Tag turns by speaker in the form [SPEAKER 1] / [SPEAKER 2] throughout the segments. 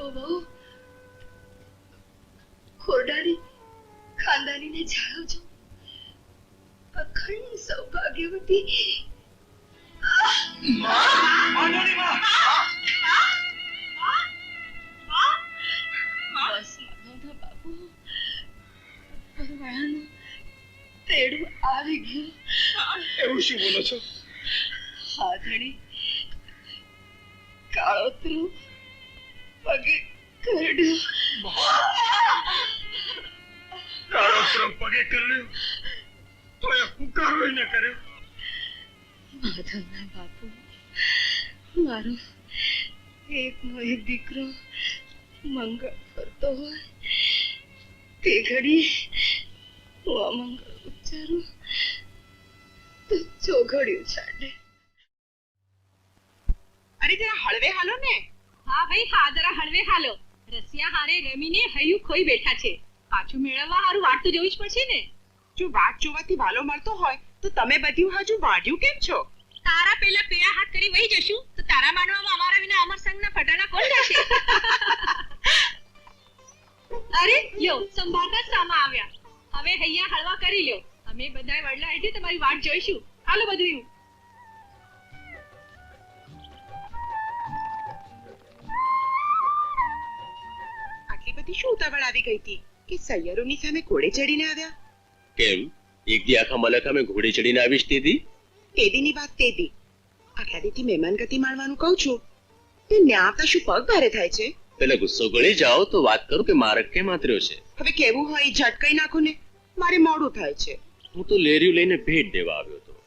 [SPEAKER 1] સુભો બહુ ખોરડાની ખાનદાનીને જાળવજો અખંડ સૌભાગ્યવતી. તેડું આવી ગયું.
[SPEAKER 2] એવું શું બોલો છો?
[SPEAKER 1] હાથણી કાળોતરું પગે કરડ્યું.
[SPEAKER 2] કાળોતરો પગે કર્યો તો એ હુકારો ન કર્યો.
[SPEAKER 1] માધવના બાપુ મારો એકનો એક દીકરો મંગળ ફરતો હોય તે ઘડી હું અમંગળ ઉચ્ચારું તો ચોઘડ્યું છાડે
[SPEAKER 3] અરે જરા હળવે હાલો ને.
[SPEAKER 4] હા ભાઈ હા જરા હળવે હાલો. રસિયા હારે રમીને હૈયું ખોઈ બેઠા છે. પાછું મેળવવા હારું વાટ તો જોવી જ પડશે ને.
[SPEAKER 3] જો વાટ જોવાથી ભાલો મળતો હોય તો તમે બધું હજુ વાઢ્યું કેમ છો?
[SPEAKER 4] તારા પેલા પેયા હાથ કરી વહી જશું તો તારા માનવામાં અમારા વિના અમર સંગના ફટાણા કોણ જશે અરે લ્યો સંભાળતા સામા આવ્યા. હવે હૈયા હળવા કરી લ્યો. અમે બધાય વડલા હેઠી તમારી વાટ જોઈશું. હાલો બધું.
[SPEAKER 3] આટલી શું ઉતાવળ આવી ગઈ હતી કે સૈયરોની સામે ઘોડે ચડીને આવ્યા.
[SPEAKER 5] કેમ? એક દી આખા મલક અમે ઘોડે ચડીને આવીશ તેથી
[SPEAKER 3] તેદીની વાત તેદી. આટલા દીથી મહેમાન ગતિ માણવાનું કહું છું. તે ન્યા આવતા શું પગ ભારે થાય છે?
[SPEAKER 5] પેલા ગુસ્સો ગળી જાઓ તો વાત કરું કે મારક કેમ આતર્યો છે.
[SPEAKER 3] હવે કેવું હોય ઝટકાઈ નાખો ને મારે મોડું થાય છે.
[SPEAKER 5] હું તો લેરિયું લઈને ભેટ દેવા આવ્યો હતો.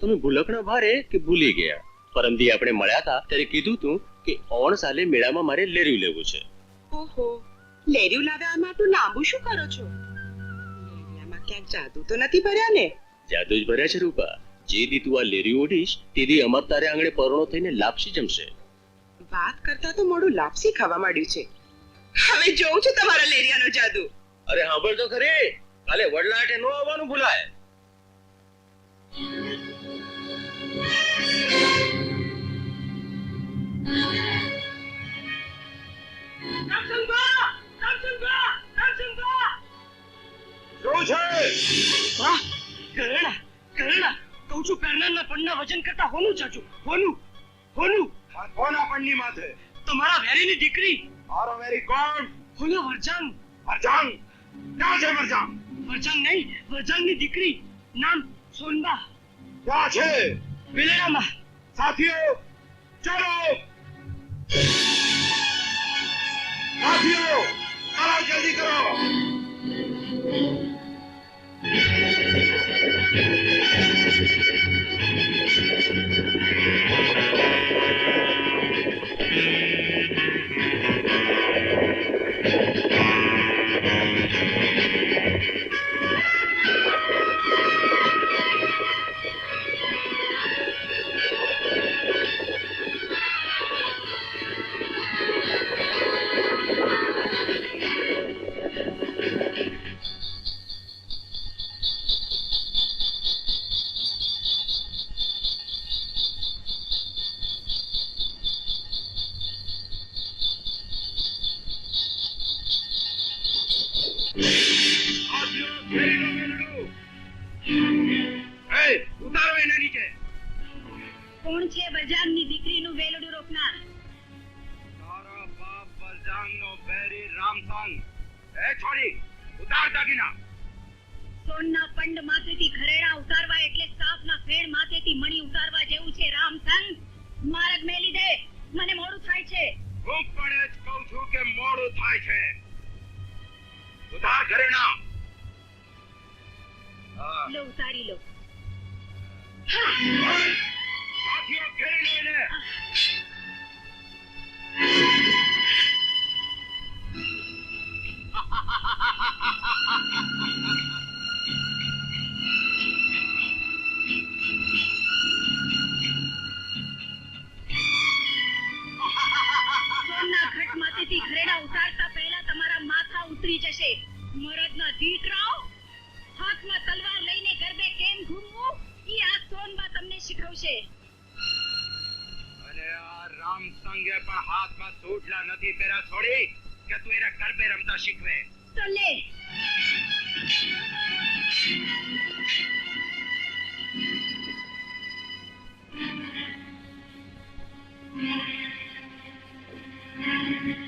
[SPEAKER 5] તમે ભૂલકણા ભારે કે ભૂલી ગયા? પરમદી આપણે મળ્યા હતા ત્યારે કીધું તું કે ઓણ સાલે મેળામાં મારે લેરિયું લેવું છે.
[SPEAKER 3] ઓહો. લેરિયું લાવ્યા આમાં આટલું લાંબુ શું કરો છો? લેરિયામાં ક્યાંક જાદુ તો નથી ભર્યા ને?
[SPEAKER 5] જાદુ જ ભર્યા છે રૂપા. જે દી તું આ લેર્યું ઓઢીશ તે દી અમર તારે આંગણે પરણો થઈને લાપસી જમશે.
[SPEAKER 3] વાત કરતા તો મોડું લાપસી ખાવા માંડ્યું છે. હવે જોઉં છું તમારા લેરિયાનો જાદુ.
[SPEAKER 5] અરે સાંભળ તો ખરી. કાલે વડલા નો આવવાનું ભૂલાય.
[SPEAKER 2] શું છે?
[SPEAKER 6] વાહ કરણા કરણા કહું છું કરણાના પન્ના વજન કરતા હોનું ચાચું હોનું હોનું.
[SPEAKER 2] આ પણની માથે?
[SPEAKER 6] તમારા વેરીની દીકરી.
[SPEAKER 2] મારો વેરી કોણ?
[SPEAKER 6] હોનો વરજાંગ
[SPEAKER 2] મરજાંગ ક્યાં છે મરજાંગ
[SPEAKER 6] વરજાંગ નહીં વરજાંગની દીકરી. નામ સોનબા.
[SPEAKER 2] ક્યાં છે?
[SPEAKER 6] વેલેરામાં
[SPEAKER 2] સાથીઓ ચાલો. સાથીઓ ચાલો જલ્દી કરો.
[SPEAKER 4] Thank you.
[SPEAKER 2] હું પણ એ જ કહું છું કે મોડું થાય છે. ઘરેણા
[SPEAKER 4] લો ઉતારી લો. શીખવશે.
[SPEAKER 2] અને આ રામ સંગે પણ હાથમાં સૂટલા નથી પહેરા છોડી કે તું એને ગરબે રમતા શીખવે?
[SPEAKER 4] તો લે.
[SPEAKER 5] ફાયર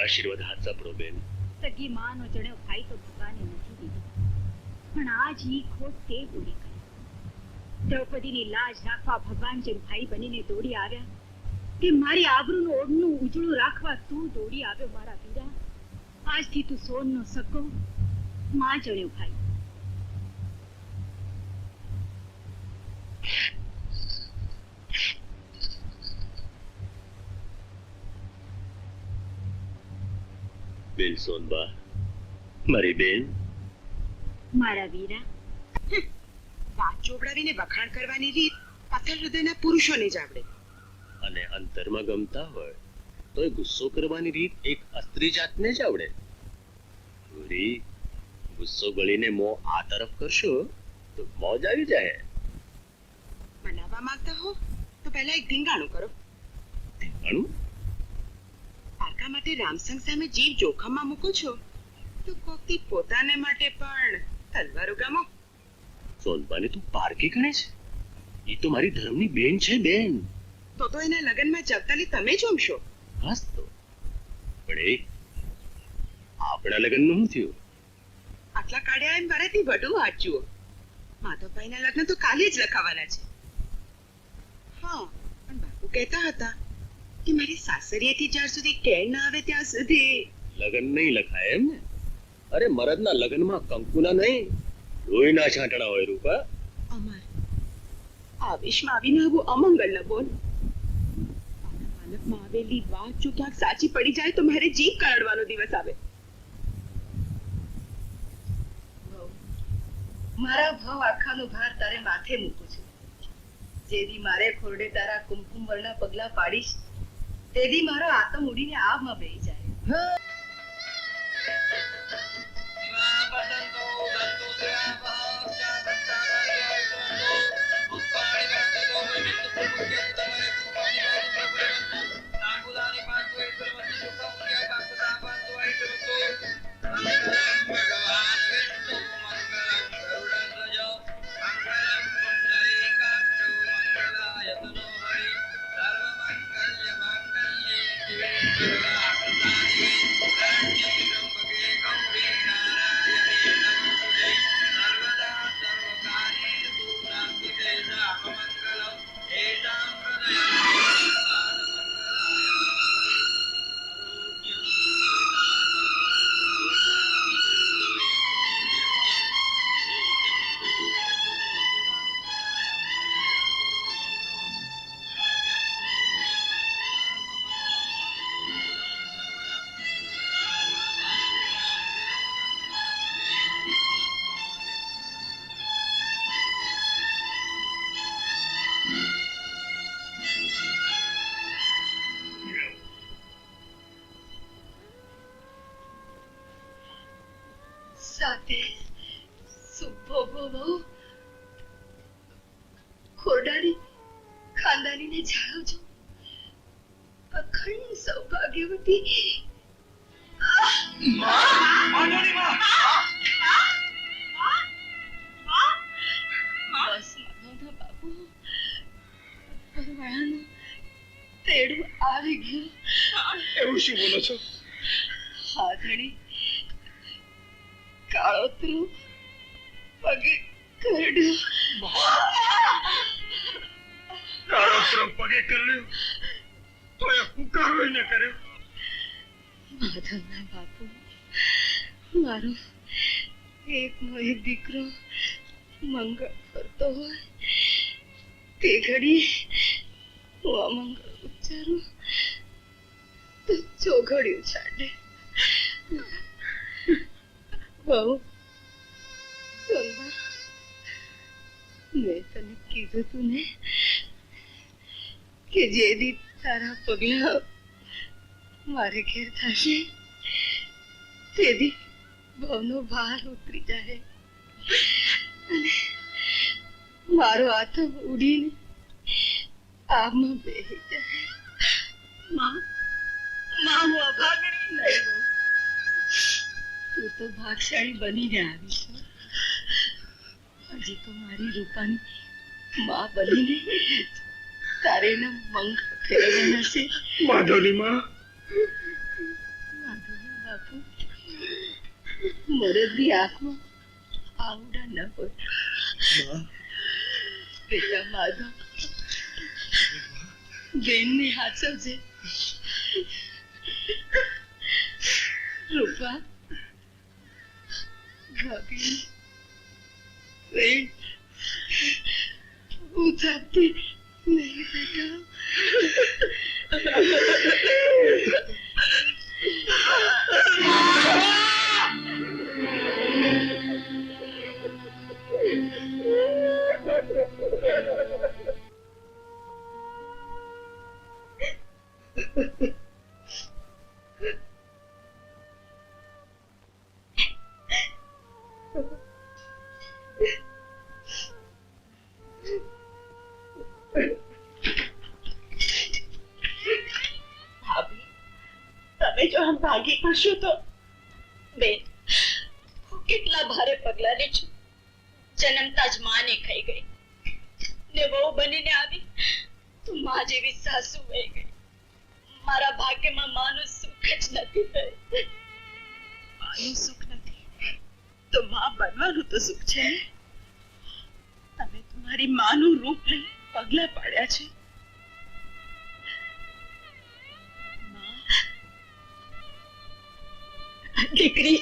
[SPEAKER 5] આશીર્વાદ હાથા સાંભળો બેન.
[SPEAKER 4] સગી માનો જણ્યો ભાઈ તો ભગવાને નથી દીધો. પણ આજ ઈ ખોટ તે પૂરી કરી. દ્રૌપદીની લાજ રાખવા ભગવાન જેમ ભાઈ બનીને દોડી આવ્યા કે મારી આબરૂનું ઓઢનું ઉજળું રાખવા તું દોડી આવ્યો મારા વીરા. આજથી તું સોનનો સકો માં જણ્યો ભાઈ.
[SPEAKER 5] બેન સોનબા મારી બેન
[SPEAKER 4] મારા વીરા
[SPEAKER 3] વાત ચોપડાવીને વખાણ કરવાની રીત પાછળ હૃદયના પુરુષોને જ આવડે.
[SPEAKER 5] અને અંતરમાં ગમતા હોય તો ગુસ્સો કરવાની રીત એક અસ્ત્રી જાતને જ આવડે. પૂરી ગુસ્સો ગળીને મોં આ તરફ કરશો તો મોજ આવી જાય
[SPEAKER 3] મનાવવા માંગતા હો તો પહેલા એક ધીંગાણું કરો.
[SPEAKER 5] ઘણું
[SPEAKER 3] પારકા માટે રામસંગ સામે જીવ જોખમમાં મૂકો છો? તો કોકથી પોતાને માટે પણ તલવારો ઉગામો
[SPEAKER 5] સોનબાને તું પારકી ગણે છે. એ તો મારી ધર્મની બેન છે બેન.
[SPEAKER 3] તો તો એના લગ્નમાં જગતાલી તમે જમશો
[SPEAKER 5] બસ તો. પણ એ આપણા લગ્નનું શું થયું?
[SPEAKER 3] આટલા કાઢ્યા એમ મારાથી વધુ વાત જુઓ. માધવભાઈના લગ્ન તો કાલે જ લખાવાના છે. હા પણ બાપુ કહેતા હતા કે મારી સાસરીએથી જ્યાં સુધી કેળ ના આવે ત્યાં સુધી?
[SPEAKER 5] લગ્ન નહીં લખાય એમ ને? અરે મરદના લગ્નમાં કંકુના નહીં. લોહીના છાંટણા હોય રૂપા.
[SPEAKER 3] અમર આવેશમાં આવીને આવું અમંગલ ન બોલ. મારા આવેલી વાત જો ક્યાંક સાચી પડી જાય તો મારે જીભ કરડવાનો દિવસ આવે.
[SPEAKER 1] મારા ભાવ આખાનો ભાર તારે માથે મૂકું છું. જેદી મારે ખોરડે તારા કુમકુમ વર્ણા પગલા પાડીશ તેથી મારો આતમ ઉડીને આબમાં બે જાય Thank you.
[SPEAKER 6] એવું શું બોલો છો?
[SPEAKER 1] હાથણી કાળોતરું પગે કરડ્યું.
[SPEAKER 6] પગે કર્યો તો એ હુકારો ન કર્યો.
[SPEAKER 1] માધવના બાપુ મારો એકનો એક દીકરો મંગળ કરતો હોય તે ઘડી હું અમંગળ ઉચ્ચારું. તો ચોઘડ્યું તને કીધું તું ને કે જે દી તારા પગલા મારે ઘેર થશે તેથી ભવનો ભાર ઉતરી જાય. અને મારો આતંક ઉડીને આમાં બેહી જાય. માં માં હું અભાગણી નહીં તું તો ભાગશાળી બનીને આવી છો. હજી તો મારી રૂપાની માં બનીને તારે એના મંગળ ફેરવવાના છે.
[SPEAKER 6] માધવની માં.
[SPEAKER 1] માધવના બાપુ મરદની આંખમાં આવડા ન હોય. બેટા માધવ બેનને હાચવજે રૂપા ભાભી બેન ઉતારતી નહીં બેટા ભાભી પાડ્યા છે દીકરી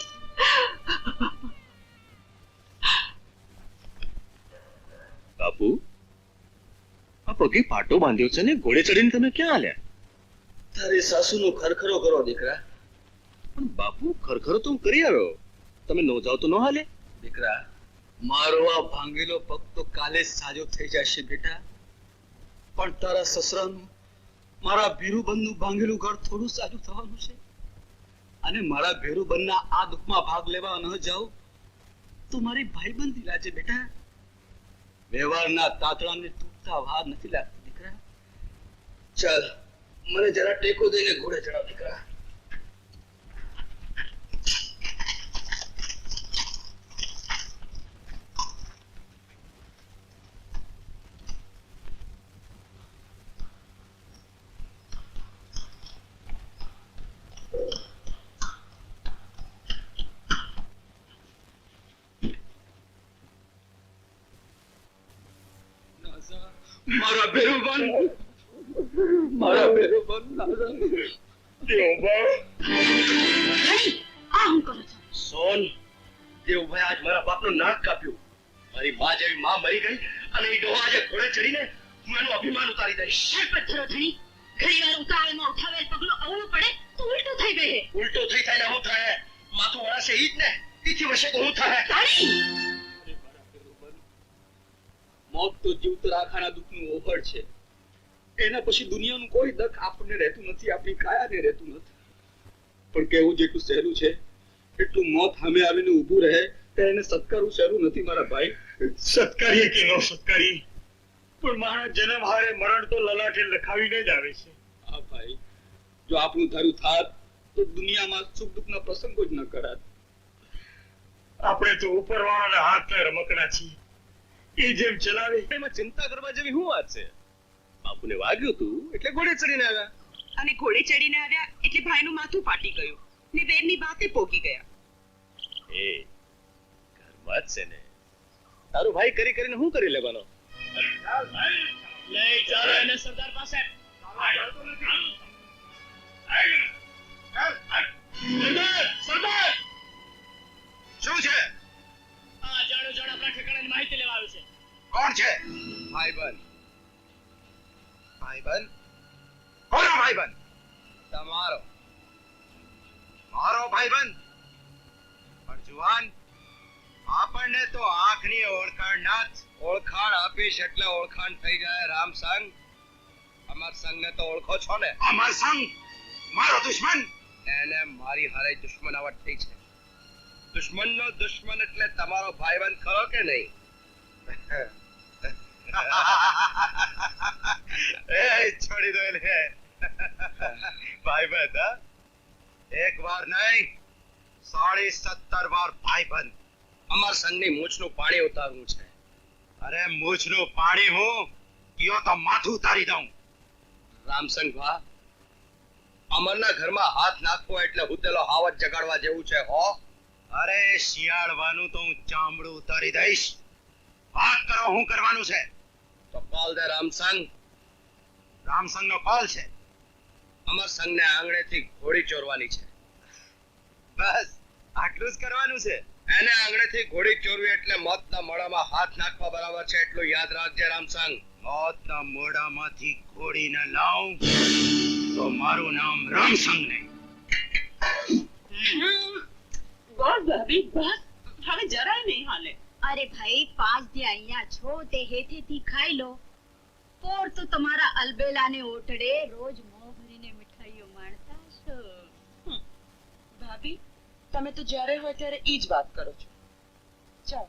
[SPEAKER 5] બાપુ? આ પગે પાટો બાંધ્યો છે ને ઘોડે ચડીને તમે ક્યાં આલ્યા?
[SPEAKER 7] તારી સાસુનો ખરખરો કરો દીકરા.
[SPEAKER 5] પણ બાપુ ખરખરો તો હું કરી આવ્યો. તમે નો જાવ તો નો હાલે.
[SPEAKER 7] દીકરા મારો આ ભાંગેલો પગ તો કાલે જ સાજો થઈ જશે બેટા. પણ તારા સસરાનું મારા ભીરુબંધનું ભાંગેલું ઘર થોડું સાજું થવાનું છે. અને મારા ભેરુબંધના આ દુઃખમાં ભાગ લેવા ન જાઉં તો મારી ભાઈબંધી લાજે બેટા, વ્યવહારના તાતણાને તૂટતા વાર નથી લાગતી દીકરા. ચાલ, મને જરા ટેકો દઈને ઘોડે ચડાવ દીકરા.
[SPEAKER 5] દેવભાઈ આજ મારા બાપનું નાક કાપ્યું. મારી મા જેવી માં મરી ગઈ અને એ ડોહા આજે ઘોડે ચડીને હું એનું અભિમાન ઉતારી દઈશ.
[SPEAKER 4] પથ્થરો ધણી. ઘણી વાર ઉતાવળમાં ઉઠાવેલ પગલું અવળું પડે તો ઉલટું થઈ ગયે.
[SPEAKER 5] ઉલટું થઈ થાય ને હું થાય માથું વળાશે ઈ જ ને. ઈથી વશે તો હું થાય
[SPEAKER 4] તાળી
[SPEAKER 7] મોત તો જીવતરા ખાના દુઃખનું ઓહળ છે. એના પછી દુનિયાનું કોઈ દખ આપણને રહેતું નથી આપણી કાયાને રહેતું નથી. પણ કેવું જેટલું સહેલું છે એટલું મોત સામે આવીને ઊભું રહે તો એને સત્કારવું સહેલું નથી મારા ભાઈ.
[SPEAKER 6] સત્કારીએ કે ન સત્કારી? પણ મારા જન્મ હારે મરણ તો લલાટે લખાવીને જ આવે છે.
[SPEAKER 7] હા ભાઈ જો આપણું ધારું થાત તો દુનિયામાં સુખ દુઃખના પ્રસંગો જ ન કરાત.
[SPEAKER 6] આપણે તો ઉપરવાળાના હાથના રમકડા છીએ. એ જેમ ચલાવે.
[SPEAKER 5] એમાં ચિંતા કરવા જેવી શું વાત છે? બાપુને વાગ્યું તું એટલે ઘોડે ચડીને આવ્યા.
[SPEAKER 3] અને ઘોડે ચડીને આવ્યા એટલે ભાઈનું માથું ફાટી ગયું. ને બેનની બાતે પોકી ગયા.
[SPEAKER 5] એ ઘરમાં જ છે ને. તારું ભાઈ કરી કરીને શું કરી લેવાનો?
[SPEAKER 6] લઈ ચાલો એને સરદાર પાસે. સરદાર સરદાર!
[SPEAKER 2] શું છે?
[SPEAKER 6] આ જાણો જાણ આપણા ઠેકાણાની માહિતી લેવા આવ્યું છે.
[SPEAKER 2] કોણ છે?
[SPEAKER 7] ભાઈબંધ.
[SPEAKER 2] ભાઈબંધ? કોનો ભાઈબંધ?
[SPEAKER 7] તમારો.
[SPEAKER 2] મારો ભાઈબંધ? પણ આપણને તો આંખની ઓળખાણ ના જ
[SPEAKER 7] ઓળખાણ આપીશ એટલે ઓળખાણ થઈ જાય રામ સંગ. અમાર સંગને તો ઓળખો છો ને?
[SPEAKER 2] અમાર સંગ? મારો દુશ્મન?
[SPEAKER 7] એને મારી હારે દુશ્મનાવટ થઈ છે. દુશ્મનનો દુશ્મન એટલે તમારો ભાઈબંધ ખરો કે નહીં?
[SPEAKER 2] એ છોડી દો એને. ભાઈબંધ એક વાર નહીં. સાડી સત્તર વાર ભાઈબંધ
[SPEAKER 7] અમાર સંઘની મૂછનું પાણી ઉતારવું છે.
[SPEAKER 2] અરે મૂછનું પાણી હું? કયો તો માથું ઉતારી દઉં.
[SPEAKER 7] રામસંગ ભા અમરના ઘરમાં હાથ નાખવો એટલે હુતેલો હાવત જગાડવા જેવું છે હો?
[SPEAKER 2] અરે શિયાળવાનું તો હું ચામડું ઉતારી દઈશ. વાત કરો હું કરવાનું છે?
[SPEAKER 7] તો કોલ દે રામસંગ
[SPEAKER 2] રામસંગ નો કોલ છે.
[SPEAKER 7] અમર આંગણે આંગણેથી ઘોડી ચોરવાની છે.
[SPEAKER 2] બસ. આટલું જ કરવાનું છે.
[SPEAKER 7] એને આંગણેથી ઘોડી ચોરવી એટલે મોતના મોડામાં હાથ નાખવા બરાબર છે. એટલું યાદ રાખજે રામસંગ.
[SPEAKER 2] મોતના મોઢામાંથી ઘોડીને લાવ તો મારું નામ રામસંગ નહીં.
[SPEAKER 3] બસ ભાભી બસ હવે જરાય નહીં હાલે.
[SPEAKER 4] અરે ભાઈ પાંચ દી અહીંયા છો તે હેઠેથી ખાઈ લો. પોર તો તમારા અલબેલાને ઓટડે રોજ મોં ભરીને મીઠાઈઓ માણતા છો
[SPEAKER 3] ભાભી તમે તો જ્યારે હોય ત્યારે ઈ જ વાત કરો છો. ચાલ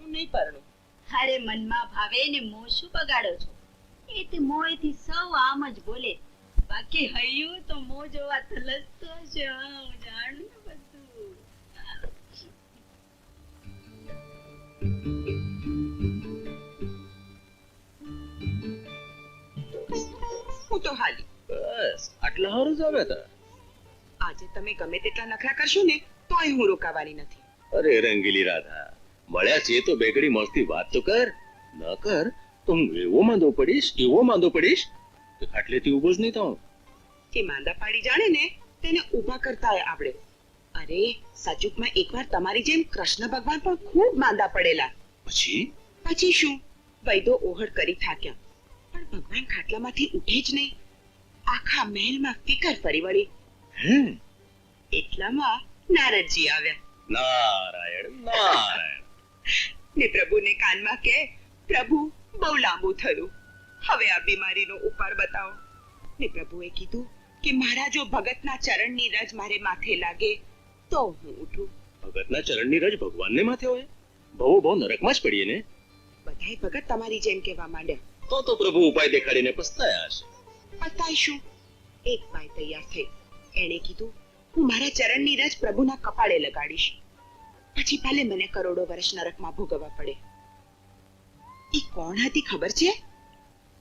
[SPEAKER 3] હું નહીં પરણું.
[SPEAKER 4] અરે મનમાં ભાવે ને મો શું બગાડો છો? એ તે મોંએથી સૌ આમ જ બોલે. બાકી હૈયું તો મો જોવા તલસતો છે હું જાણું ને બધું.
[SPEAKER 3] હું તો હાલી.
[SPEAKER 5] બસ આટલા હારું જ આવ્યા હતા
[SPEAKER 3] આજે તમે ગમે તેટલા નખરા કરશો ને તોય હું રોકાવાની નથી.
[SPEAKER 5] અરે રંગીલી રાધા મળ્યા છે તો બેગડી મળતી વાત તો કર. ન કર તો હું એવો માંદો પડીશ એવો માંદો પડીશ કે ખાટલેથી ઊભો જ નહીં થાઉં.
[SPEAKER 3] એ માંદા પાડી જાણે ને તેને ઊભા કરતા આપણે અરે સાચુકમાં એકવાર તમારી જેમ કૃષ્ણ ભગવાન પણ ખૂબ માંદા પડેલા.
[SPEAKER 5] પછી?
[SPEAKER 3] પછી શું? વૈદો ઓહડ કરી થાક્યા. પણ ભગવાન ખાટલામાંથી ઉઠે જ નહીં. આખા મહેલમાં ફિકર ફરી વળી. એટલામાં નારદજી આવ્યા.
[SPEAKER 5] નારાયણ નારાયણ.
[SPEAKER 3] ને પ્રભુને કાનમાં કે પ્રભુ બહુ લાંબુ થયું. હવે આ બીમારીનો ઉપાર બતાવો. ને પ્રભુએ કીધું કે મારા જો ભગતના ચરણની રજ મારે માથે લાગે તો હું ઉઠું.
[SPEAKER 5] ભગતના ચરણની રજ ભગવાનને માથે હોય? બહુ બહુ નરકમાં જ પડીએ ને?
[SPEAKER 3] બધાય ભગત તમારી જેમ કહેવા માંડ્યા
[SPEAKER 5] તો તો પ્રભુ ઉપાય દેખાડીને પસ્તાયા હશે.
[SPEAKER 3] પતાય શું એક બાય તૈયાર થઈ. એણે કીધું હું મારા ચરણની રજ પ્રભુના કપાળે લગાડીશ. પછી ભલે મને કરોડો વર્ષ નરકમાં ભોગવવા પડે. એ કોણ હતી ખબર છે?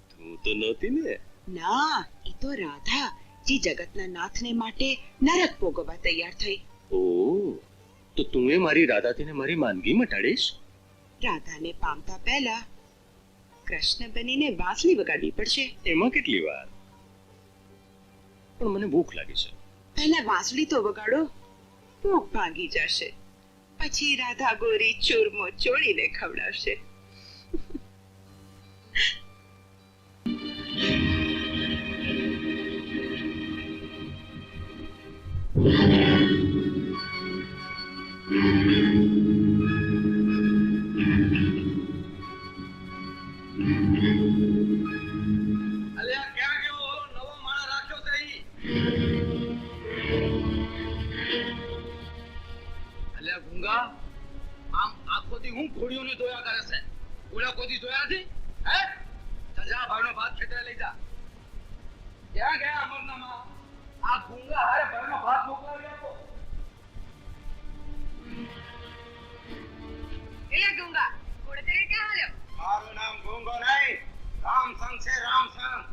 [SPEAKER 5] તું તો નહોતી ને.
[SPEAKER 3] ના એ તો રાધા જે જગતના નાથને માટે નરક ભોગવવા તૈયાર થઈ.
[SPEAKER 5] ઓ તો તું એ મારી રાધાતીને મારી માંદગી મટાડીશ?
[SPEAKER 3] રાધાને પામતા પહેલા કૃષ્ણ બનીને બાંસરી વગાડવી પડશે.
[SPEAKER 5] એમાં કેટલી વાર? પણ મને ભૂખ લાગી છે.
[SPEAKER 3] પહેલા વાંસળી તો વગાડો ભૂખ ભાંગી જશે. પછી રાધા ગોરી ચૂરમો ચોળીને ખવડાવશે.
[SPEAKER 7] ક્યાં ગયા અમરનામાં. આ ગુંગા હારે ભરનો ભાત મોકલાવી આપો.
[SPEAKER 1] એટલે ગુંગા તેરે ક્યાં હાલ્યો?
[SPEAKER 2] મારું નામ ગુંગો નહીં. રામસંગ છે
[SPEAKER 7] રામચંદ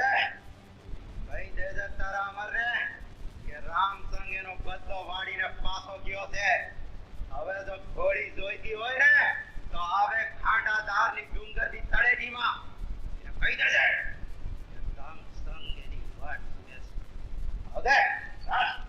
[SPEAKER 2] એ, ભાઈ દે દે તારા અમરને કે રામસંગ એનો બદલો વાળીને પાછો ગયો છે. હવે તો ઘોડી જોઈતી હોય ને તો આવે ખાંડાદારની ડુંગરની તળેટીમાં. Right, there. it. Your tongue stung? Yes. How? Ah.